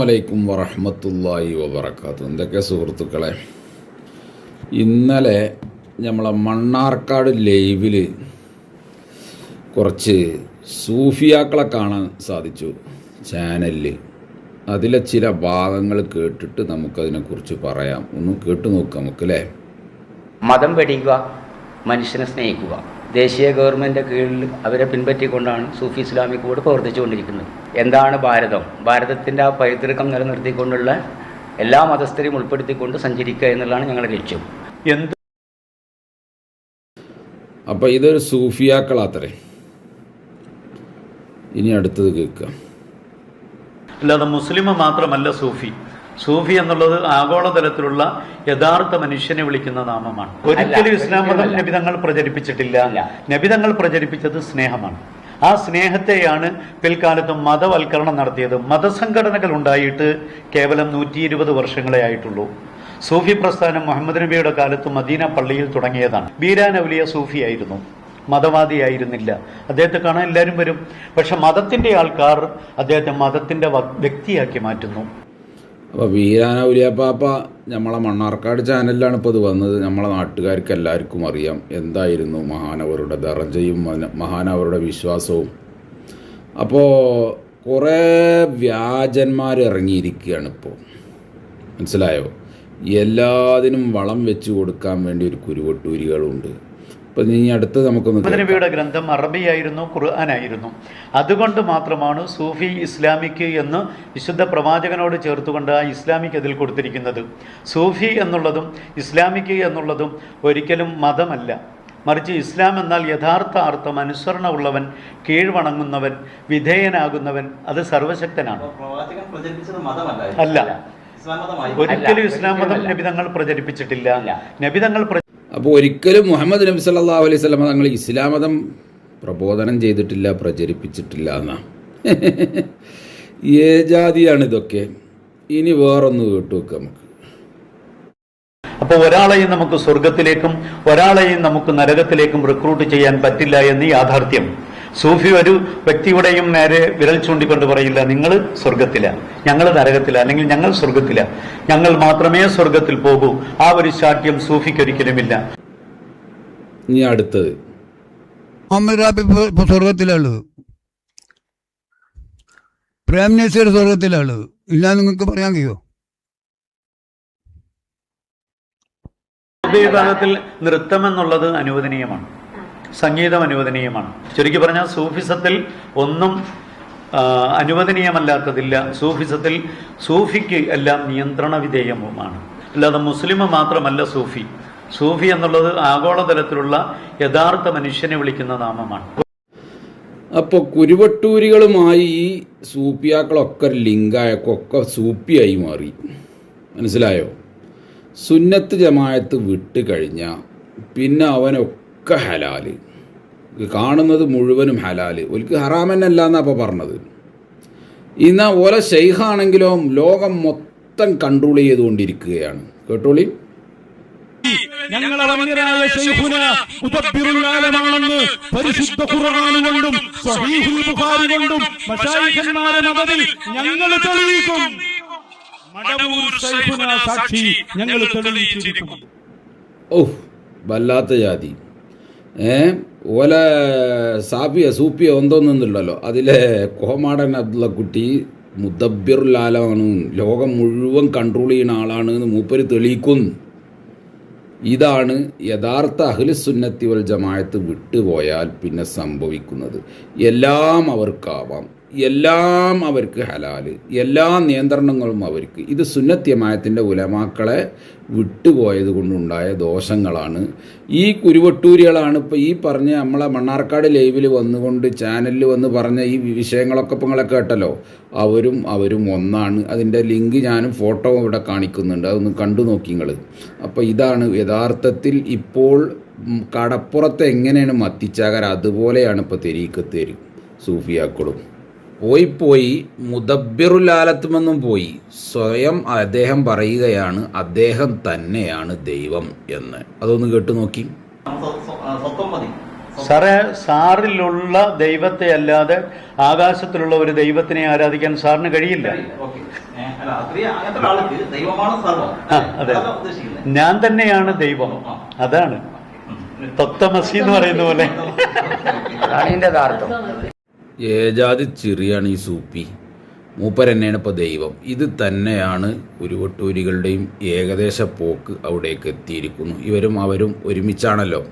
അലൈക്കും വറഹമത്തല്ലാഹി വബർക്കാത്തു എന്തൊക്കെ സുഹൃത്തുക്കളെ? ഇന്നലെ നമ്മളെ മണ്ണാർക്കാട് ലൈവിൽ കുറച്ച് സൂഫിയാക്കളെ കാണാൻ സാധിച്ചു ചാനലിൽ അതിലെ ചില ഭാഗങ്ങൾ കേട്ടിട്ട് നമുക്കതിനെക്കുറിച്ച് പറയാം. ഒന്ന് കേട്ടു നോക്കാം നമുക്ക് അല്ലേ മതം വെടിയുക മനുഷ്യനെ സ്നേഹിക്കുക. ദേശീയ ഗവൺമെന്റ് കീഴിൽ അവരെ പിൻപറ്റിക്കൊണ്ടാണ് സൂഫി ഇസ്ലാമിക് ബോർഡ് പ്രവർത്തിച്ചുകൊണ്ടിരിക്കുന്നത്. എന്താണ് ഭാരതം? ഭാരതത്തിന്റെ ആ പൈതൃകം നിലനിർത്തിക്കൊണ്ടുള്ള എല്ലാ മതസ്ഥരെയും ഉൾപ്പെടുത്തിക്കൊണ്ട് സഞ്ചരിക്കുക എന്നുള്ളതാണ് ഞങ്ങളുടെ ലക്ഷ്യം. എന്ത് അപ്പോൾ ഇതൊരു സൂഫിയാക്കളാത്രേ. ഇനി അടുത്തത് കേൾക്കാം. അല്ലാതെ മുസ്ലിം മാത്രമല്ല സൂഫി. സൂഫി എന്നുള്ളത് ആഗോളതലത്തിലുള്ള യഥാർത്ഥ മനുഷ്യനെ വിളിക്കുന്ന നാമമാണ്. ഒരിക്കലും ഇസ്ലാം മതം. നബിതങ്ങൾ പ്രചരിപ്പിച്ചിട്ടില്ല. നബിതങ്ങൾ പ്രചരിപ്പിച്ചത് സ്നേഹമാണ്. ആ സ്നേഹത്തെയാണ് പിൽക്കാലത്ത് മതവൽക്കരണം നടത്തിയത്. മതസംഘടനകൾ ഉണ്ടായിട്ട് കേവലം നൂറ്റി ഇരുപത് വർഷങ്ങളെ ആയിട്ടുള്ളൂ. സൂഫി പ്രസ്ഥാനം മുഹമ്മദ് നബിയുടെ കാലത്ത് മദീന പള്ളിയിൽ തുടങ്ങിയതാണ്. ബീരാൻ ഔലിയ സൂഫിയായിരുന്നു മതവാദിയായിരുന്നില്ല അദ്ദേഹത്തെ കാണാൻ എല്ലാവരും വരും. പക്ഷെ മതത്തിന്റെ ആൾക്കാർ അദ്ദേഹത്തെ മതത്തിന്റെ വ- വ്യക്തിയാക്കി മാറ്റുന്നു. അപ്പോൾ വീരാന ഉലിയപ്പാപ്പ നമ്മളെ മണ്ണാർക്കാട് ചാനലിലാണ് ഇപ്പോൾ ഇത് വന്നത്. നമ്മളെ നാട്ടുകാർക്ക് എല്ലാവർക്കും അറിയാം എന്തായിരുന്നു മഹാനവരുടെ ദറജയും മഹാനവരുടെ വിശ്വാസവും. അപ്പോൾ കുറേ വ്യാജന്മാർ ഇറങ്ങിയിരിക്കുകയാണ് ഇപ്പോൾ മനസ്സിലായോ? എല്ലാതിനും വളം വെച്ച് കൊടുക്കാൻ വേണ്ടി ഒരു കുരുവട്ടൂരികളുണ്ട്. അപ്പം ഇനി അടുത്ത് നമുക്കൊന്ന്. നബിയുടെ ഗ്രന്ഥം അറബിയായിരുന്നു ഖുർആനായിരുന്നു. അതുകൊണ്ട് മാത്രമാണ് സൂഫി ഇസ്ലാമിക് എന്ന് വിശുദ്ധ പ്രവാചകനോട് ചേർത്തുകൊണ്ട് ആ ഇസ്ലാമിക് അതിൽ കൊടുത്തിരിക്കുന്നത്. സൂഫി എന്നുള്ളതും ഇസ്ലാമിക് എന്നുള്ളതും ഒരിക്കലും മതമല്ല. മറിച്ച് ഇസ്ലാം എന്നാൽ യഥാർത്ഥ അർത്ഥം അനുസരണ ഉള്ളവൻ കീഴ്വണങ്ങുന്നവൻ വിധേയനാകുന്നവൻ അത് സർവശക്തനാണ്. പ്രവാചകൻ പ്രചരിപ്പിച്ചത് മതമല്ല. അല്ല. ഒരിക്കലും ഇസ്ലാം മതം. നബിതങ്ങൾ പ്രചരിപ്പിച്ചിട്ടില്ല. നബിതങ്ങൾ അപ്പോൾ ഒരിക്കലും മുഹമ്മദ് നബി സല്ലാ അലൈഹി സ്വലമ തങ്ങൾ ഇസ്ലാം മതം പ്രബോധനം ചെയ്തിട്ടില്ല പ്രചരിപ്പിച്ചിട്ടില്ല എന്നാ. ഏ ജാതിയാണ് ഇതൊക്കെ. ഇനി വേറൊന്ന് കേട്ടു നമുക്ക്. അപ്പോൾ ഒരാളെയും നമുക്ക് സ്വർഗത്തിലേക്കും ഒരാളെയും നമുക്ക് നരകത്തിലേക്കും റിക്രൂട്ട് ചെയ്യാൻ പറ്റില്ല എന്ന് യാഥാർത്ഥ്യം. സൂഫി ഒരു വ്യക്തിയുടെയും നേരെ വിരൽ ചൂണ്ടിക്കൊണ്ട് പറയില്ല നിങ്ങൾ സ്വർഗത്തില ഞങ്ങൾ നരകത്തില. അല്ലെങ്കിൽ ഞങ്ങൾ സ്വർഗത്തില ഞങ്ങൾ മാത്രമേ സ്വർഗത്തിൽ പോകൂ. ആ ഒരു ശാഠ്യം സൂഫിക്കൊരിക്കലുമില്ല. ഇനി അടുത്തത്. സ്വർഗത്തിലുള്ളത് പ്രേം നസീർ സ്വർഗത്തിലുള്ളത് ഇല്ല നിങ്ങൾക്ക് പറയാൻ കഴിയോ? വിഭാഗത്തിൽ നൃത്തം എന്നുള്ളത് അനുവദനീയമാണ്. സംഗീതം അനുവദനീയമാണ് ചുരുക്കി പറഞ്ഞാൽ സൂഫിസത്തിൽ ഒന്നും അനുവദനീയമല്ലാത്തതില്ല. സൂഫിസത്തിൽ സൂഫിക്ക് എല്ലാം നിയന്ത്രണ വിധേയവുമാണ് അല്ലാതെ മുസ്ലിം മാത്രമല്ല സൂഫി. സൂഫി എന്നുള്ളത് ആഗോളതലത്തിലുള്ള യഥാർത്ഥ മനുഷ്യനെ വിളിക്കുന്ന നാമമാണ്. അപ്പോൾ കുരുവട്ടൂരികളുമായി ഈ സൂപ്പിയാക്കളൊക്കെ ലിങ്കായൊക്കെ സൂപ്പിയായി മാറി. മനസ്സിലായോ? സുന്നത്ത് ജമായത്ത് വിട്ട് കഴിഞ്ഞാൽ പിന്നെ അവനൊക്കെ ഹലാൽ. കാണുന്നത് മുഴുവനും ഹലാൽ. ഒലിക്ക് ഹറാമെന്നല്ല എന്നാ അപ്പോൾ പറഞ്ഞത്. ഇന്ന ഓല ഷെയ്ഖാണെങ്കിലോ ലോകം മൊത്തം കൺട്രോൾ ചെയ്തുകൊണ്ടിരിക്കുകയാണ്. കേട്ടോളി? ശൈഖുന മുദബ്ബിറുൽ ആലമാണെന്ന് പരിശുദ്ധ ഖുർആൻ കൊണ്ടും സ്വഹീഹുൽ ബുഖാരി കൊണ്ടും മശായിഖന്മാരെ മതത്തിൽ ഞങ്ങൾ തെളിയിക്കും. മടവൂർ ശൈഖുന സാക്ഷി ഞങ്ങൾ തെളിയിച്ചിരിക്കും. ഓ വല്ലാത്ത ജാതി. ഓല സാപ്പിയ സൂപ്പിയ ഒന്നൊന്നുണ്ടല്ലോ അതിലെ കോമാടൻ അബ്ദുള്ള കുട്ടി മുദബ്ബിറുലാലാണ് ലോകം മുഴുവൻ കൺട്രോൾ ചെയ്യുന്ന ആളാണ് എന്ന് മൂപ്പര് തെളിയിക്കുന്നു ഇതാണ് യഥാർത്ഥ അഖിലുസുന്നത്തി വൽ ജമായത്ത് വിട്ടുപോയാൽ പിന്നെ സംഭവിക്കുന്നത്. എല്ലാം അവർക്കാവാം. എല്ലാം അവർക്ക് ഹലാൽ എല്ലാ നിയന്ത്രണങ്ങളും അവർക്ക്. ഇത് സുന്നത്യമായത്തിന്റെ ഉലമാക്കളെ വിട്ടുപോയത് കൊണ്ടുണ്ടായ ദോഷങ്ങളാണ്. ഈ കുരുവട്ടൂരികളാണ് ഇപ്പോൾ ഈ പറഞ്ഞ നമ്മളെ മണ്ണാർക്കാട് ലൈവിൽ വന്നുകൊണ്ട് ചാനലിൽ വന്ന് പറഞ്ഞ ഈ വിഷയങ്ങളൊക്കെ ഇപ്പോൾ നിങ്ങളെ കേട്ടല്ലോ. അവരും അവരും ഒന്നാണ്. അതിന്റെ ലിങ്ക് ഞാനും ഫോട്ടോ ഇവിടെ കാണിക്കുന്നുണ്ട്. അതൊന്ന് കണ്ടു നോക്കി നിങ്ങൾ അപ്പോൾ ഇതാണ് യഥാർത്ഥത്തിൽ ഇപ്പോൾ കടപ്പുറത്ത് എങ്ങനെയാണ് മത്തിച്ചാകർ അതുപോലെയാണ് ഇപ്പോൾ തെരീക്കത്തേരും സൂഫിയാക്കളും. പോയി പോയി മുദബ്ബിറുലാലത്തുമെന്നും പോയി. സ്വയം അദ്ദേഹം പറയുകയാണ് അദ്ദേഹം തന്നെയാണ് ദൈവം എന്ന്. അതൊന്ന് കേട്ടു നോക്കി. സാറേ സാറിലുള്ള ദൈവത്തെ അല്ലാതെ ആകാശത്തിലുള്ള ഒരു ദൈവത്തിനെ ആരാധിക്കാൻ സാറിന് കഴിയില്ല. അതെ. ഞാൻ തന്നെയാണ് ദൈവം. അതാണ്. തത്വമസി എന്ന് പറയുന്ന പോലെ. ഏജാതി ചിറിയാണ് ഈ സൂപ്പി. മൂപ്പരെന്നെയാണ് ഇപ്പോൾ ദൈവം. ഇത് തന്നെയാണ് ഉരുവട്ടൂരികളുടെയും ഏകദേശ പോക്ക് അവിടേക്ക് എത്തിയിരിക്കുന്നു. ഇവരും അവരും ഒരുമിച്ചാണല്ലോ.